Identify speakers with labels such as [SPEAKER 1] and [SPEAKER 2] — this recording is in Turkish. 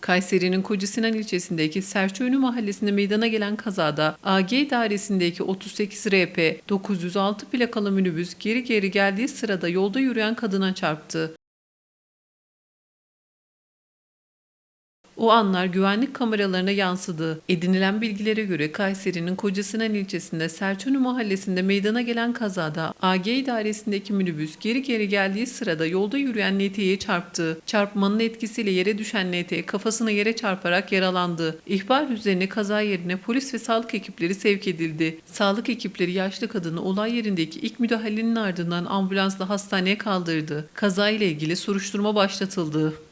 [SPEAKER 1] Kayseri'nin Kocasinan ilçesindeki Serçöynü mahallesinde meydana gelen kazada AG dairesindeki 38 RP 906 plakalı minibüs geri geri geldiği sırada yolda yürüyen kadına çarptı. O anlar güvenlik kameralarına yansıdı. Edinilen bilgilere göre Kayseri'nin Kocasinan ilçesinde Serçönü mahallesinde meydana gelen kazada AG idaresindeki minibüs geri geri geldiği sırada yolda yürüyen NT'ye çarptı. Çarpmanın etkisiyle yere düşen NT kafasını yere çarparak yaralandı. İhbar üzerine kaza yerine polis ve sağlık ekipleri sevk edildi. Sağlık ekipleri yaşlı kadını olay yerindeki ilk müdahalenin ardından ambulansla hastaneye kaldırdı. Kaza ile ilgili soruşturma başlatıldı.